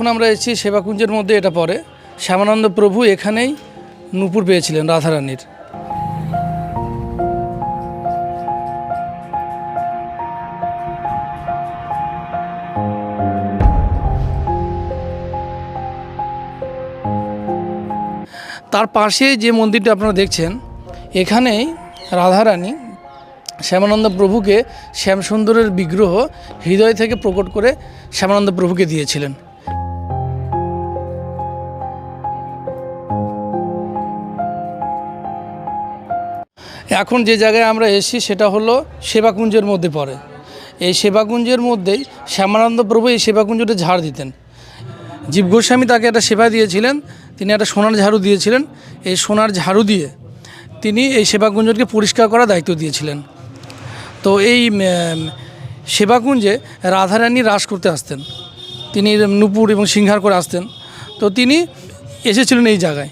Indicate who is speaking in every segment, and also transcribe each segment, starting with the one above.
Speaker 1: এখন আমরা এসেছি সেবাকুঞ্জের মধ্যে এটা পড়ে, শ্যামানন্দ প্রভু এখানেই নূপুর পেয়েছিলেন রাধারানীর। তার পাশে যে মন্দিরটা আপনারা দেখছেন, এখানেই রাধারানী শ্যামানন্দ প্রভুকে শ্যামসুন্দরের বিগ্রহ হৃদয় থেকে প্রকট করে শ্যামানন্দ প্রভুকে দিয়েছিলেন। এখন যে জায়গায় আমরা এসেছি সেটা হলো সেবাকুঞ্জের মধ্যে পড়ে। এই সেবাকুঞ্জের মধ্যেই শ্যামানন্দ প্রভু এই সেবাকুঞ্জটা ঝাড় দিতেন। জীব গোস্বামী তাকে একটা সেবা দিয়েছিলেন, তিনি একটা সোনার ঝাড়ু দিয়েছিলেন। এই সোনার ঝাড়ু দিয়ে তিনি এই সেবাকুঞ্জকে পরিষ্কার করার দায়িত্ব দিয়েছিলেন। তো এই সেবাকুঞ্জে রাধারানী রাস করতে আসতেন। তিনি নুপুর এবং সিংহার করে আসতেন। তো তিনি এসেছিলেন এই জায়গায়।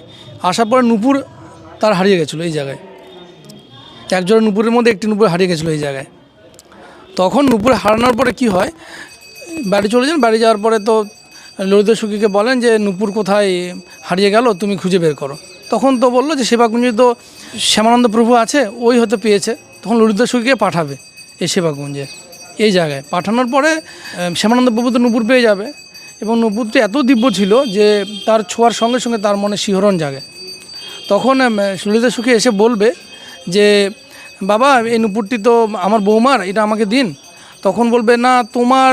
Speaker 1: আসার পরে নুপুর তার হারিয়ে গেছিল এই জায়গায়। একজোড়া নুপুরের মধ্যে একটি নুপুর হারিয়ে গেছিল এই জায়গায়। তখন নুপুর হারানোর পরে কি হয়, বাড়ি চলে যান, বাড়ি যাওয়ার পরে তো ললিত সুখীকে বলেন যে, নুপুর কোথায় হারিয়ে গেল, তুমি খুঁজে বের করো। তখন তো বলল যে, সেবাকুঞ্জে তো শ্যামানন্দ প্রভু আছে, ওই হয়তো পেয়েছে। তখন ললিত সুখীকে পাঠাবে এই সেবাকুঞ্জে, এই জায়গায়। পাঠানোর পরে শ্যামানন্দ প্রভু তো নুপুর পেয়ে যাবে এবং নুপুরটি এত দিব্য ছিল যে, তার ছোঁয়ার সঙ্গে সঙ্গে তার মনে শিহরণ জাগে। তখন ললিতা সুখী এসে বলবে যে, বাবা, এই নুপুরটি তো আমার বৌমার, এটা আমাকে দিন। তখন বলবে, না, তোমার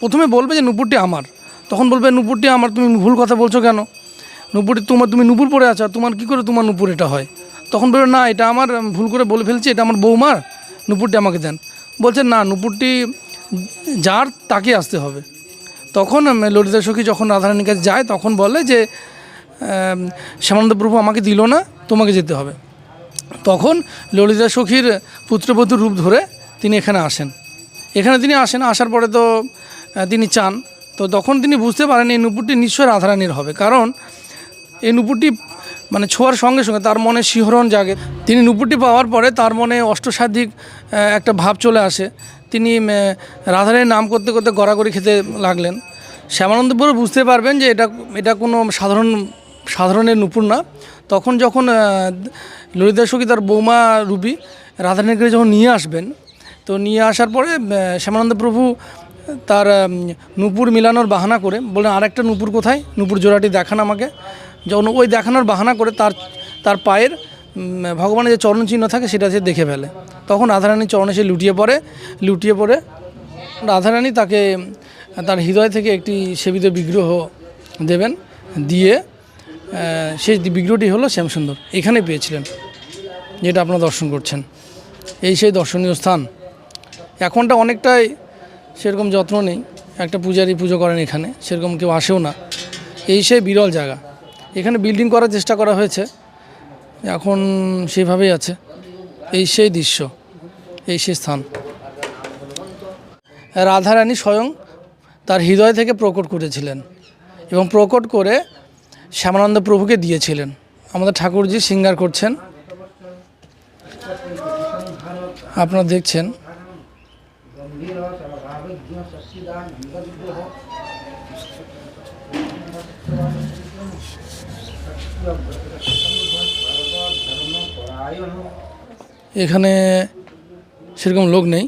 Speaker 1: প্রথমে বলবে যে নুপুরটি আমার। তখন বলবে, নুপুরটি আমার, তুমি ভুল কথা বলছো কেন? নুপুরটি তোমার, তুমি নুপুর পরে আছো তোমার কী করে তোমার নুপুর এটা হয়? তখন বলবে, না, এটা আমার ভুল করে বলে ফেলছি, এটা আমার বৌমার, নুপুরটি আমাকে দেন। বলছে, না, নুপুরটি যার, তাকে আসতে হবে। তখন ললিতা সখী যখন রাধারানীর কাছে যায়, তখন বলে যে শ্যামানন্দ প্রভু আমাকে দিল না, তোমাকে যেতে হবে। তখন ললিতা সখীর পুত্রবধূর রূপ ধরে তিনি এখানে আসেন। এখানে তিনি আসেন, আসার পরে তো তিনি চান। তো তখন তিনি বুঝতে পারেন এই নুপুরটি নিশ্চয় রাধারানীর হবে। কারণ এই নুপুরটি মানে ছোঁয়ার সঙ্গে সঙ্গে তার মনে শিহরণ জাগে। তিনি নুপুরটি পাওয়ার পরে তার মনে অষ্টসাধিক একটা ভাব চলে আসে। তিনি রাধারানীর নাম করতে করতে গড়াগড়ি খেতে লাগলেন। শ্যামানন্দপুর বুঝতে পারবেন যে এটা এটা কোনো সাধারণ, সাধারণের নুপুর না। তখন যখন ললিতা সখী তার বৌমা রূপী রাধারানীকে যখন নিয়ে আসবেন, তো নিয়ে আসার পরে শ্যামানন্দ প্রভু তার নুপুর মিলানোর বাহানা করে বলেন আরেকটা নুপুর কোথায়? নুপুর জোড়াটি দেখান আমাকে। যখন ওই দেখানোর বাহানা করে তার তার পায়ের ভগবানের যে চরণ চিহ্ন থাকে সেটা সে দেখে ফেলে। তখন রাধারানীর চরণে সে লুটিয়ে পড়ে লুটিয়ে পড়ে রাধারানী তাকে, তার হৃদয় থেকে একটি সেবিত বিগ্রহ দেবেন, দিয়ে সেই বিগ্রহটি হলো শ্যামসুন্দর। এখানে পেয়েছিলেন। যেটা আপনারা দর্শন করছেন। এই সেই দর্শনীয় স্থান। এখনটা অনেকটাই সেরকম যত্ন নেই। একটা পূজারি পুজো করেন এখানে, সেরকম কেউ আসেও না। এই সেই বিরল জায়গা। এখানে বিল্ডিং করার চেষ্টা করা হয়েছে। এখন সেভাবেই আছে। এই সেই দৃশ্য, এই সেই স্থান। রাধারানী স্বয়ং তার হৃদয় থেকে প্রকট করেছিলেন এবং প্রকট করে শ্যামানন্দ প্রভুকে দিয়েছিলেন। আমাদের ঠাকুরজি সিঙ্গার করছেন। আপনারা দেখছেন। এখানে সেরকম লোক নেই।